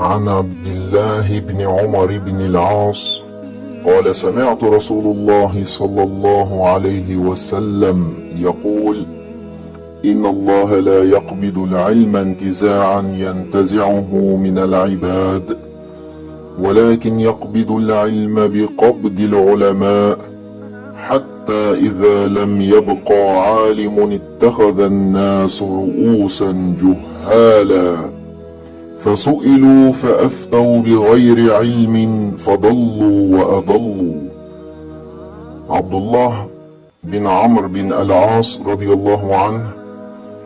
عن عبد الله بن عمر بن العاص قال سمعت رسول الله صلى الله عليه وسلم يقول إن الله لا يقبض العلم انتزاعا ينتزعه من العباد ولكن يقبض العلم بقبض العلماء حتى إذا لم يبق عالم اتخذ الناس رؤوسا جهالا. فسئلوا فأفتوا بغير علم فضلوا وأضلوا عبد الله bin Amr bin el-As radıyallahu anh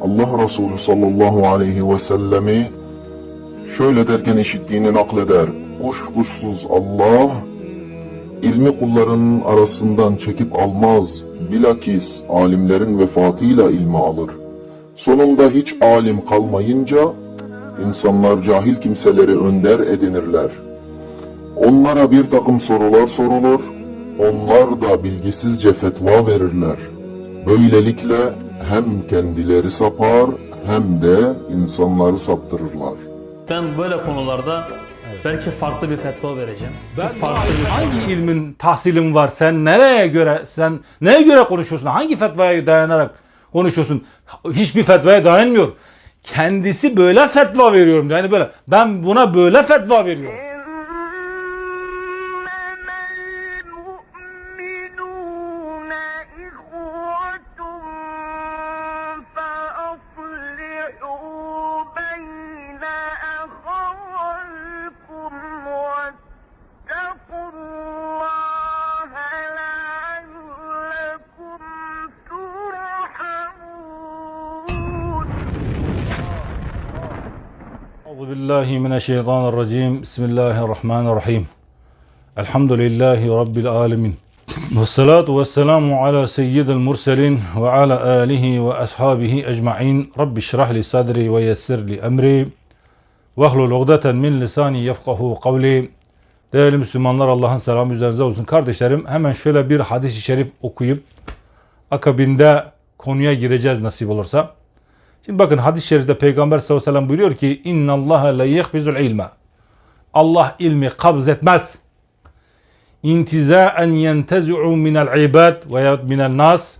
Allah Resulü sallallahu aleyhi ve sellemi şöyle derken işittiğini nakleder. Kuşkusuz Allah ilmi kulların arasından çekip almaz. Bilakis alimlerin vefatıyla ilmi alır. Sonunda hiç alim kalmayınca insanlar cahil kimseleri önder edinirler. Onlara bir takım sorular sorulur, onlar da bilgisizce fetva verirler. Böylelikle hem kendileri sapar hem de insanları saptırırlar. Ben böyle konularda belki farklı bir fetva vereceğim. Ben farklı bir hangi ilmin tahsilin var? Sen nereye göre sen neye göre konuşuyorsun? Hangi fetvaya dayanarak konuşuyorsun? Hiçbir fetvaya dayanmıyor. Kendisi böyle fetva veriyorum. Yani böyle ben buna böyle fetva veriyorum. أعوذ بالله من الشيطان الرجيم بسم الله الرحمن الرحيم الحمد لله رب العالمين والصلاة والسلام على سيد المرسلين وعلى آله وأصحابه أجمعين رب اشرح لي صدري ويسر لي أمري واhlul عقدة min lisani yefkahu kavli Değerli Müslümanlar Allah'ın selamı üzerinize olsun. Kardeşlerim hemen şöyle bir hadis-i şerif okuyup akabinde konuya gireceğiz nasip olursa. Şimdi bakın hadis-i şerifte Peygamber sallallahu aleyhi ve sellem buyuruyor ki Allah la yekbizul ilme. Allah ilmi kabz etmez. İntizaen yentezi'u minel ibad veya minel nas.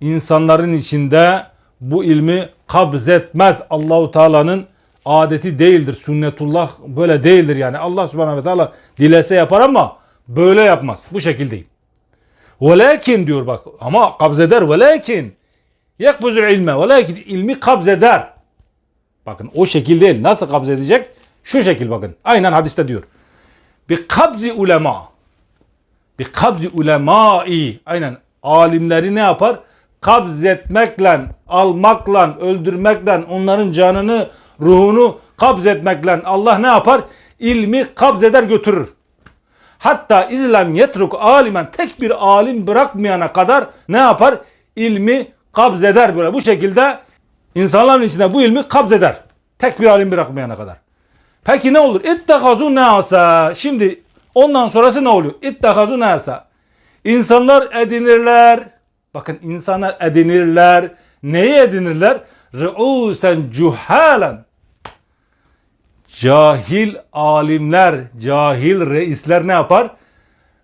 İnsanların içinde bu ilmi kabz etmez. Allahu Teala'nın adeti değildir. Sünnetullah böyle değildir yani. Allah Subhanahu ve Teala dilese yapar ama böyle yapmaz. Bu şekilde değil. Velakin diyor bak ama kabz eder. Velakin Yakbuzul ilme velakin ilmi kabz eder. Bakın o şekil değil. Nasıl kabz edecek? Şu şekil bakın. Aynen hadiste diyor. Bir kabzi ulema. Bir kabzi ulemai. Aynen alimleri ne yapar? Kabz etmekle, almakla, öldürmekle, onların canını, ruhunu kabz etmekle Allah ne yapar? İlmi kabz eder götürür. Hatta İslam yetruk alimen tek bir alim bırakmayana kadar ne yapar? İlmi kabz eder böyle. Bu şekilde insanların içinde bu ilmi kabz eder. Tek bir alim bırakmayana kadar. Peki ne olur? İttekazu nasa. Şimdi ondan sonrası ne oluyor? İttekazu nasa. İnsanlar edinirler. Bakın insanlar edinirler. Neyi edinirler? Re'usen cuhalen. Cahil alimler, cahil reisler ne yapar?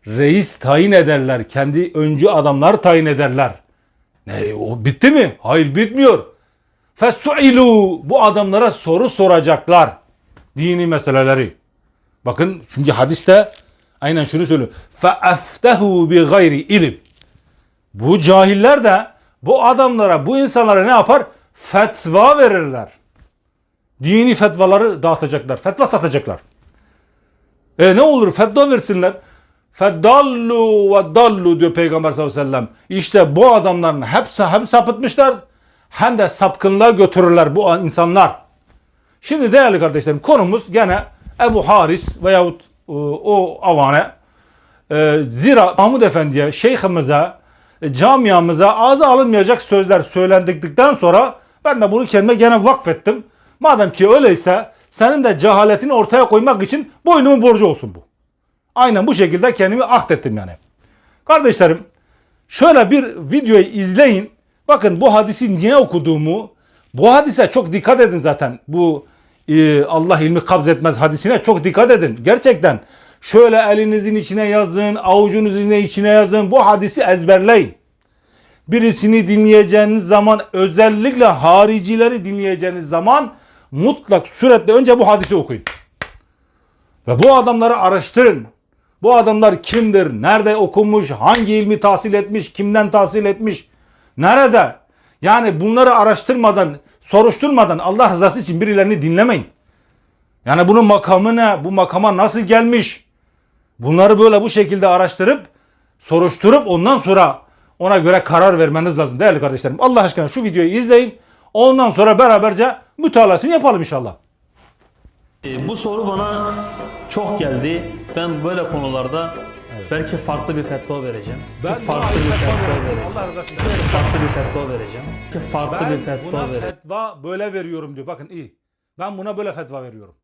Reis tayin ederler. Kendi öncü adamlar tayin ederler. Ne o bitti mi? Hayır bitmiyor. Fesuilu bu adamlara soru soracaklar. Dini meseleleri. Bakın çünkü hadiste aynen şunu söylüyor. Feeftehu bi gayri ilim. Bu cahiller de bu adamlara, bu insanlara ne yapar? Fetva verirler. Dini fetvaları dağıtacaklar. Fetva satacaklar. E ne olur fetva versinler. Feddallu ve dallu diyor Peygamber sallallahu aleyhi ve sellem. İşte bu adamların hepsi hem sapıtmışlar hem de sapkınlığa götürürler bu insanlar. Şimdi değerli kardeşlerim konumuz gene Ebu Haris veyahut e, o avane e, zira Mahmud Efendi'ye, şeyhimize, e, camiamıza ağza alınmayacak sözler söylendikten sonra ben de bunu kendime gene vakfettim. Madem ki öyleyse senin de cehaletini ortaya koymak için boynumun borcu olsun bu. Aynen bu şekilde kendimi ahdettim yani. Kardeşlerim şöyle bir videoyu izleyin. Bakın bu hadisi niye okuduğumu. Bu hadise çok dikkat edin zaten. Bu e, Allah ilmi kabz etmez hadisine çok dikkat edin. Gerçekten şöyle elinizin içine yazın, avucunuzun içine yazın. Bu hadisi ezberleyin. Birisini dinleyeceğiniz zaman özellikle haricileri dinleyeceğiniz zaman mutlak suretle önce bu hadisi okuyun. Ve bu adamları araştırın. Bu adamlar kimdir? Nerede okumuş? Hangi ilmi tahsil etmiş? Kimden tahsil etmiş? Nerede? Yani bunları araştırmadan, soruşturmadan Allah rızası için birilerini dinlemeyin. Yani bunun makamı ne? Bu makama nasıl gelmiş? Bunları böyle bu şekilde araştırıp, soruşturup ondan sonra ona göre karar vermeniz lazım değerli kardeşlerim. Allah aşkına şu videoyu izleyin. Ondan sonra beraberce mütalasını yapalım inşallah. E, Bu soru bana çok geldi. Ben böyle konularda belki farklı bir fetva vereceğim. Ben farklı bir fetva vereceğim. Allah razı olsun. Farklı bir fetva vereceğim. Farklı Ben bir fetva buna vereceğim. fetva böyle veriyorum diyor. Bakın iyi. Ben buna böyle fetva veriyorum.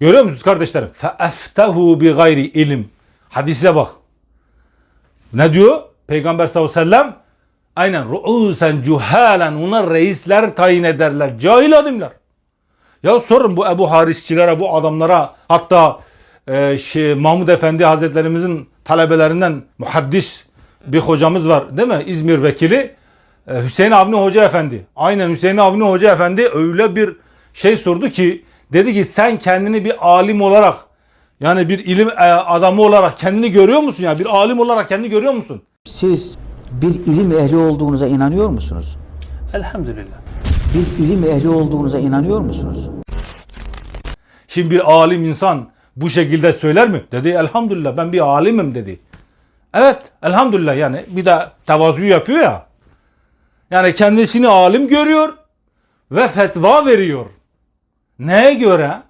Görüyor musunuz kardeşlerim? Feeftehu bi gayri ilim. Hadise bak. Ne diyor? Peygamber sallallahu aleyhi ve sellem aynen ru'usen cuhalen ona reisler tayin ederler. Cahil adımlar. Ya sorun bu Ebu Harisçilere, bu adamlara hatta e, şey, Mahmud Efendi Hazretlerimizin talebelerinden muhaddis bir hocamız var değil mi? İzmir vekili e, Hüseyin Avni Hoca Efendi. Aynen Hüseyin Avni Hoca Efendi öyle bir şey sordu ki dedi ki sen kendini bir alim olarak yani bir ilim e, adamı olarak kendini görüyor musun ya? Bir alim olarak kendini görüyor musun? Siz bir ilim ehli olduğunuza inanıyor musunuz? Elhamdülillah. Bir ilim ehli olduğunuza inanıyor musunuz? Şimdi bir alim insan bu şekilde söyler mi? Dedi elhamdülillah ben bir alimim dedi. Evet elhamdülillah yani bir de tevazu yapıyor ya. Yani kendisini alim görüyor ve fetva veriyor. Neye göre?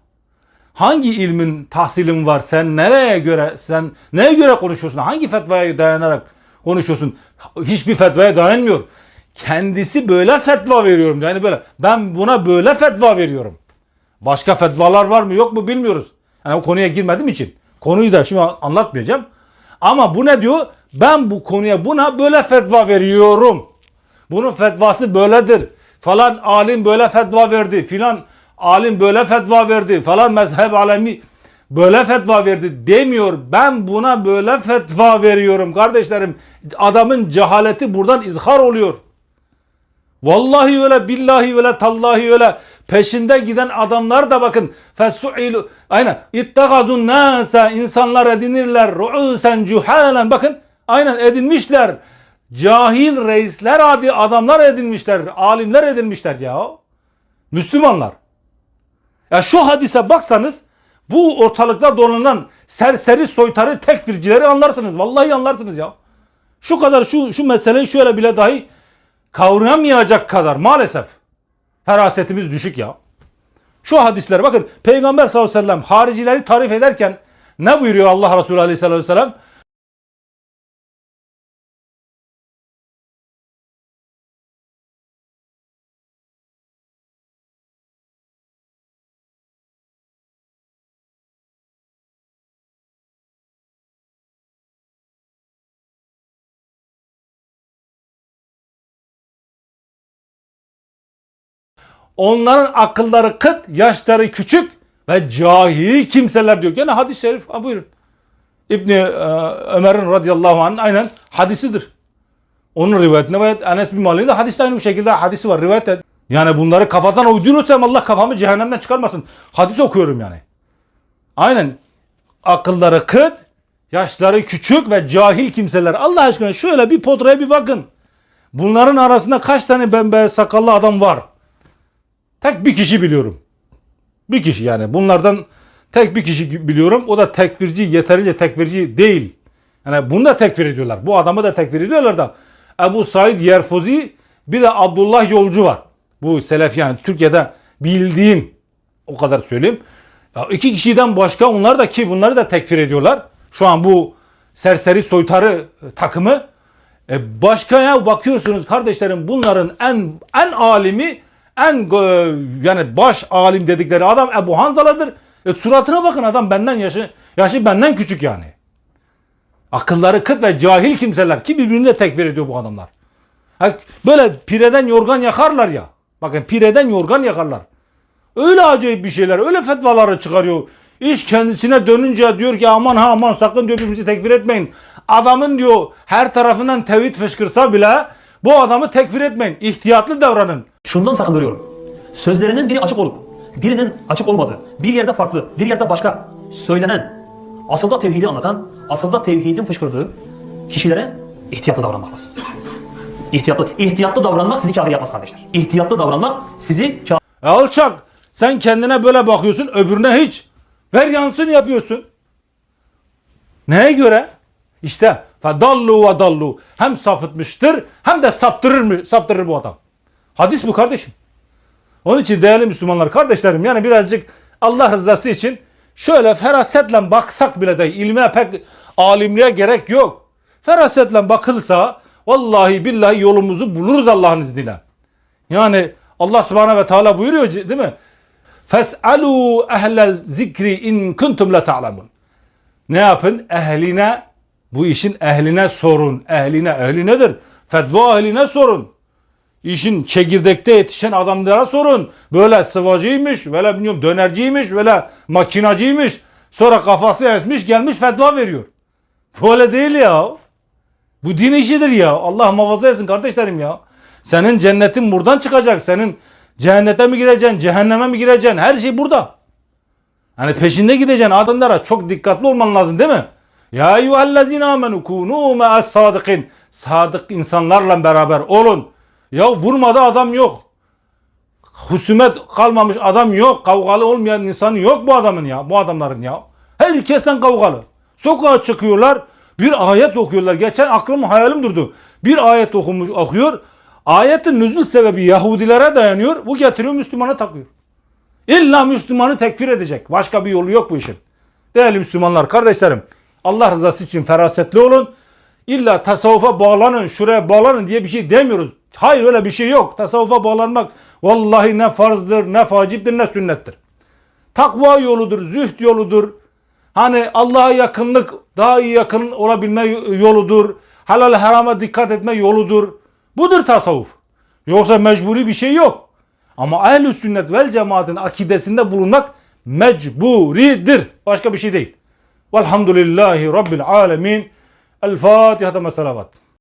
Hangi ilmin tahsilin var? Sen nereye göre? Sen neye göre konuşuyorsun? Hangi fetvaya dayanarak konuşuyorsun? Hiçbir fetvaya dayanmıyor. Kendisi böyle fetva veriyorum. Yani böyle ben buna böyle fetva veriyorum. Başka fetvalar var mı yok mu bilmiyoruz. Yani o konuya girmedim için. Konuyu da şimdi anlatmayacağım. Ama bu ne diyor? Ben bu konuya buna böyle fetva veriyorum. Bunun fetvası böyledir. Falan alim böyle fetva verdi. Filan alim böyle fetva verdi. Falan mezhep alemi böyle fetva verdi demiyor. Ben buna böyle fetva veriyorum kardeşlerim. Adamın cehaleti buradan izhar oluyor. Vallahi öyle billahi öyle tallahi öyle. Peşinde giden adamlar da bakın fesuilu aynen ittagazun nasa insanlar edinirler ru'usen cuhalen bakın aynen edinmişler. Cahil reisler adi adamlar edinmişler alimler edinmişler ya. Müslümanlar. Ya şu hadise baksanız bu ortalıkta dolanan serseri soytarı tekfircileri anlarsınız. Vallahi anlarsınız ya. Şu kadar şu şu meseleyi şöyle bile dahi kavrayamayacak kadar maalesef ferasetimiz düşük ya. Şu hadislere bakın Peygamber sallallahu aleyhi ve sellem haricileri tarif ederken ne buyuruyor Allah Resulü aleyhissalatü vesselam? Onların akılları kıt, yaşları küçük ve cahil kimseler diyor. Gene hadis-i şerif. Ha, buyurun. İbni e, Ömer'in radıyallahu anh aynen hadisidir. Onun rivayetine ve Enes bin Malik'in de hadiste aynı bu şekilde hadisi var. Rivayet et. Yani bunları kafadan uydurursam Allah kafamı cehennemden çıkarmasın. Hadis okuyorum yani. Aynen. Akılları kıt, yaşları küçük ve cahil kimseler. Allah aşkına şöyle bir potraya bir bakın. Bunların arasında kaç tane bembeyaz sakallı adam var? Tek bir kişi biliyorum. Bir kişi yani. Bunlardan tek bir kişi biliyorum. O da tekfirci, yeterince tekfirci değil. Yani bunu da tekfir ediyorlar. Bu adamı da tekfir ediyorlar da. Ebu Said Yerfozi bir de Abdullah Yolcu var. Bu Selef yani Türkiye'de bildiğim o kadar söyleyeyim. Ya iki kişiden başka onlar da ki bunları da tekfir ediyorlar. Şu an bu serseri soytarı e, takımı. E başka ya bakıyorsunuz kardeşlerim bunların en en alimi en e, yani baş alim dedikleri adam Ebu Hanzala'dır. E, suratına bakın adam benden yaşı yaşı benden küçük yani. Akılları kıt ve cahil kimseler ki birbirini de tekfir ediyor bu adamlar. Böyle pireden yorgan yakarlar ya. Bakın pireden yorgan yakarlar. Öyle acayip bir şeyler, öyle fetvaları çıkarıyor. İş kendisine dönünce diyor ki aman ha aman sakın diyor birbirimizi tekfir etmeyin. Adamın diyor her tarafından tevhid fışkırsa bile bu adamı tekfir etmeyin. İhtiyatlı davranın. Şundan sakındırıyorum. Sözlerinin biri açık olup, birinin açık olmadığı, bir yerde farklı, bir yerde başka söylenen, asılda tevhidi anlatan, asılda tevhidin fışkırdığı kişilere ihtiyatlı davranmak lazım. İhtiyatlı, ihtiyatlı davranmak sizi kafir yapmaz kardeşler. İhtiyatlı davranmak sizi kafir E alçak sen kendine böyle bakıyorsun öbürüne hiç. Ver yansın yapıyorsun. Neye göre? İşte fedallu ve dallu. Hem sapıtmıştır hem de saptırır mı? Saptırır bu adam. Hadis bu kardeşim. Onun için değerli Müslümanlar kardeşlerim yani birazcık Allah rızası için şöyle ferasetle baksak bile de ilme pek alimliğe gerek yok. Ferasetle bakılsa vallahi billahi yolumuzu buluruz Allah'ın izniyle. Yani Allah subhanehu ve teala buyuruyor değil mi? Fes'alu ehlel zikri in kuntum la ta'lemun. Ne yapın? Ehline bu işin ehline sorun. Ehline ehli nedir? Fetva ehline sorun. İşin çekirdekte yetişen adamlara sorun. Böyle sıvacıymış, böyle bilmiyorum dönerciymiş, böyle makinacıymış. Sonra kafası esmiş gelmiş fetva veriyor. Böyle değil ya. Bu din işidir ya. Allah muhafaza etsin kardeşlerim ya. Senin cennetin buradan çıkacak. Senin cehennete mi gireceksin, cehenneme mi gireceksin? Her şey burada. Hani peşinde gideceksin adamlara çok dikkatli olman lazım değil mi? Ya eyyühellezine amenu kunu me'as sadıkin. Sadık insanlarla beraber olun. Ya vurmadı adam yok. Husumet kalmamış adam yok. Kavgalı olmayan insan yok bu adamın ya. Bu adamların ya. Herkesten kavgalı. Sokağa çıkıyorlar. Bir ayet okuyorlar. Geçen aklım hayalim durdu. Bir ayet okumuş okuyor. Ayetin nüzul sebebi Yahudilere dayanıyor. Bu getiriyor Müslümana takıyor. İlla Müslümanı tekfir edecek. Başka bir yolu yok bu işin. Değerli Müslümanlar, kardeşlerim. Allah rızası için ferasetli olun. İlla tasavvufa bağlanın, şuraya bağlanın diye bir şey demiyoruz. Hayır öyle bir şey yok. Tasavvufa bağlanmak vallahi ne farzdır, ne faciptir, ne sünnettir. Takva yoludur, zühd yoludur. Hani Allah'a yakınlık, daha iyi yakın olabilme yoludur. Halal harama dikkat etme yoludur. Budur tasavvuf. Yoksa mecburi bir şey yok. Ama ehl sünnet vel cemaatin akidesinde bulunmak mecburidir. Başka bir şey değil. والحمد لله رب العالمين. الفاتحة مع